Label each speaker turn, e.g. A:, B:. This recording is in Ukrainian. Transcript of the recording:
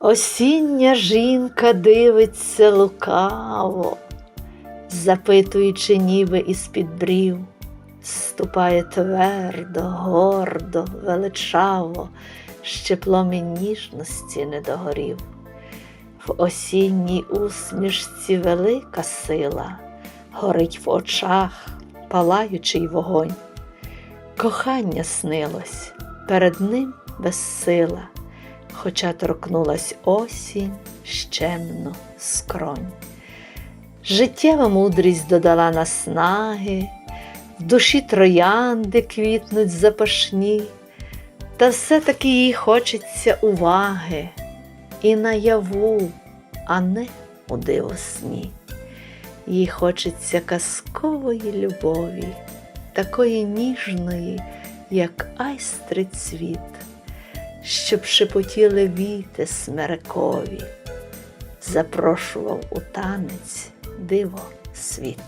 A: Осіння жінка дивиться лукаво, запитуючи, ніби із-під брів, ступає твердо, гордо, величаво, ще ніжності не догорів. В осінній усмішці велика сила, горить в очах палаючий вогонь. Кохання снилось, перед ним безсила, хоча торкнулась осінь щемно скронь. Життєва мудрість додала наснаги, в душі троянди квітнуть запашні, та все-таки їй хочеться уваги і наяву, а не у дивосні. Їй хочеться казкової любові, такої ніжної, як айстри цвіт, щоб шепотіли віти смерекові, запрошував у танець диво світ.